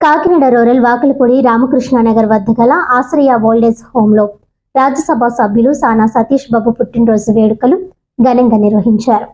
Kakinada rural Vakalapudi Ramakrishnanagar వద్ద గల ఆశ్రయ ఓల్డేజ్ హోంలో రాజ్యసభ సభ్యులు సానా సతీష్ బాబు పుట్టినరోజు వేడుకలు ఘనంగా నిర్వహించారు.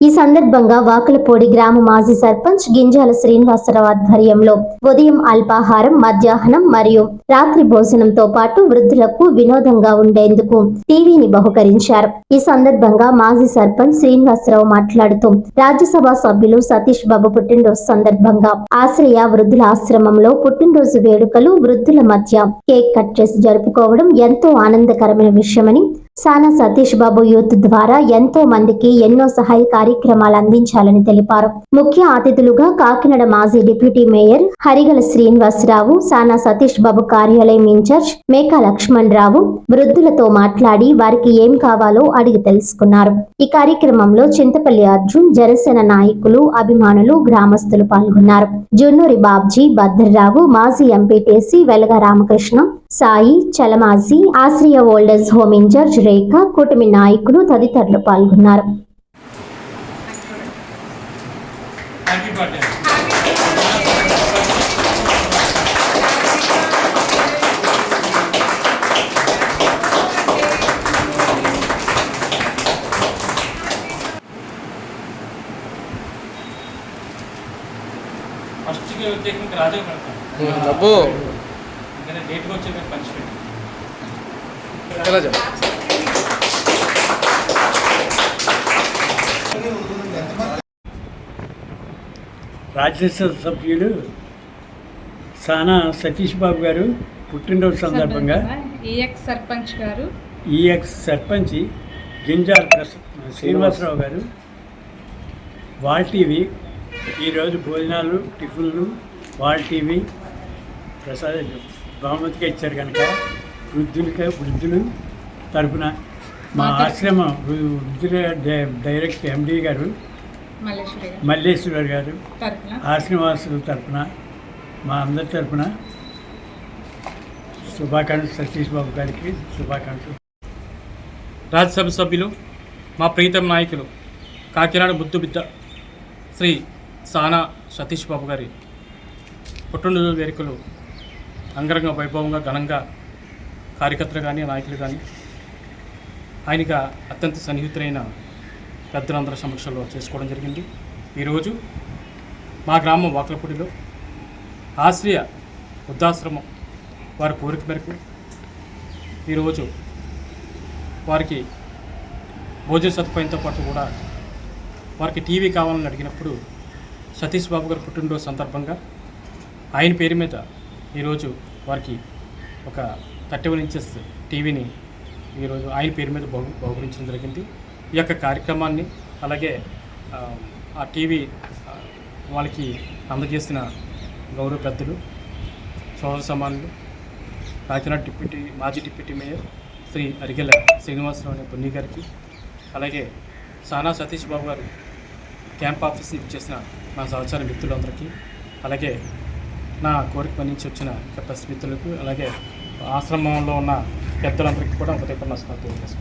ఈ సందర్భంగా వాకులపూడి గ్రామ మాజీ సర్పంచ్ గింజాల శ్రీనివాసరావు ఆధ్వర్యంలో ఉదయం అల్పాహారం మధ్యాహ్నం మరియు రాత్రి భోజనంతో పాటు వృద్ధులకు వినోదంగా ఉండేందుకు టీవీని బహుకరించారు. ఈ సందర్భంగా మాజీ సర్పంచ్ శ్రీనివాసరావు మాట్లాడుతూ రాజ్యసభ సభ్యులు సతీష్ బాబు పుట్టినరోజు సందర్భంగా ఆశ్రయ వృద్ధుల ఆశ్రమంలో పుట్టినరోజు వేడుకలు వృద్ధుల మధ్య కేక్ కట్ చేసి జరుపుకోవడం ఎంతో ఆనందకరమైన విషయమని సానా సతీష్ బాబు యూత్ ద్వారా ఎంతో మందికి ఎన్నో సహాయ కార్యక్రమాలు అందించాలని తెలిపారు. ముఖ్య అతిథులుగా కాకినాడ మాజీ డిప్యూటీ మేయర్ హరిగల శ్రీనివాసరావు సానా సతీష్ బాబు కార్యాలయం ఇన్ఛార్జ్ మేకా లక్ష్మణ్ రావు వృద్ధులతో మాట్లాడి వారికి ఏం కావాలో అడిగి తెలుసుకున్నారు. ఈ కార్యక్రమంలో చింతపల్లి అర్జున్ జనసేన నాయకులు అభిమానులు గ్రామస్తులు పాల్గొన్నారు. జున్నూరి బాబ్జీ భద్రరావు మాజీ ఎంపీటీసీ వెలగ రామకృష్ణ సాయి చలమాజీ ఆశ్రయ ఓల్డర్స్ హోమ్ ఇన్ఛార్జ్ రేఖ కూటమి నాయకులు తదితరులు పాల్గొన్నారు. ఫస్ట్కి వచ్చేసి మీకు రాజే పెడతాను డేట్కి వచ్చే మీకు పంచిపెట్టి రాజ్యసభ సభ్యులు సానా సతీష్ బాబు గారు పుట్టినరోజు సందర్భంగా ఈఎక్స్ సర్పంచ్ గారు. ఈఎక్స్ సర్పంచ్ గింజాల శ్రీనివాసరావు గారు. వాల్ టీవీ ఈరోజు భోజనాలు టిఫిన్లు వాల్ టీవీ ప్రసాద బహుమతిగా ఇచ్చారు కనుక వృద్ధులకి వృద్ధులు తరపున మా ఆశ్రమం డైరెక్ట్ ఎండి గారు మల్లేశ్వరి గారు. తరఫున ఆశ్రమవాసుల తరపున మా అందరి తరపున శుభాకాంక్షలు సతీష్ బాబు గారికి శుభాకాంక్షలు. రాజ్యసభ సభ్యులు మా ప్రీతం నాయకులు కాకినాడ బుద్ధు బిడ్డ శ్రీ సానా సతీష్ బాబు గారి పుట్టినరోజు వేడుకలు అంగరంగ వైభవంగా ఘనంగా కార్యకర్తలు కానీ నాయకులు కానీ ఆయనకి అత్యంత సన్నిహితులైన పెద్దలందరి సమక్షంలో చేసుకోవడం జరిగింది. ఈరోజు మా గ్రామం వాకలపూడిలో ఆశ్రయ వృద్ధాశ్రమం వారి కోరిక మేరకు ఈరోజు వారికి భోజన సదుపాయంతో పాటు కూడా వారికి టీవీ కావాలని అడిగినప్పుడు సతీష్ బాబు గారు పుట్టినరోజు సందర్భంగా ఆయన పేరు మీద ఈరోజు వారికి ఒక థర్టీ వన్ ఇంచెస్ టీవీని ఈరోజు ఆయన పేరు మీద బహు బహుకరించడం జరిగింది. ఈ యొక్క కార్యక్రమాన్ని అలాగే ఆ, టీవీ వాళ్ళకి అందజేసిన గౌరవ పెద్దలు సోదర సమానులు కాకినాడ డిప్యూటీ మాజీ డిప్యూటీ మేయర్ శ్రీ అరిగెల శ్రీనివాసరావు అనే పొన్ని గారికి అలాగే సానా సతీష్ బాబు గారు క్యాంప్ ఆఫీస్ నుంచి చేసిన నా సహచార మిత్రులందరికీ అలాగే నా కోరిక నుంచి వచ్చిన ప్రెస్ మిత్రులకు అలాగే ఆశ్రమంలో ఉన్న పెద్దలందరికీ కూడా హృదయపూర్వక నమస్కారం తెలియజేస్తాను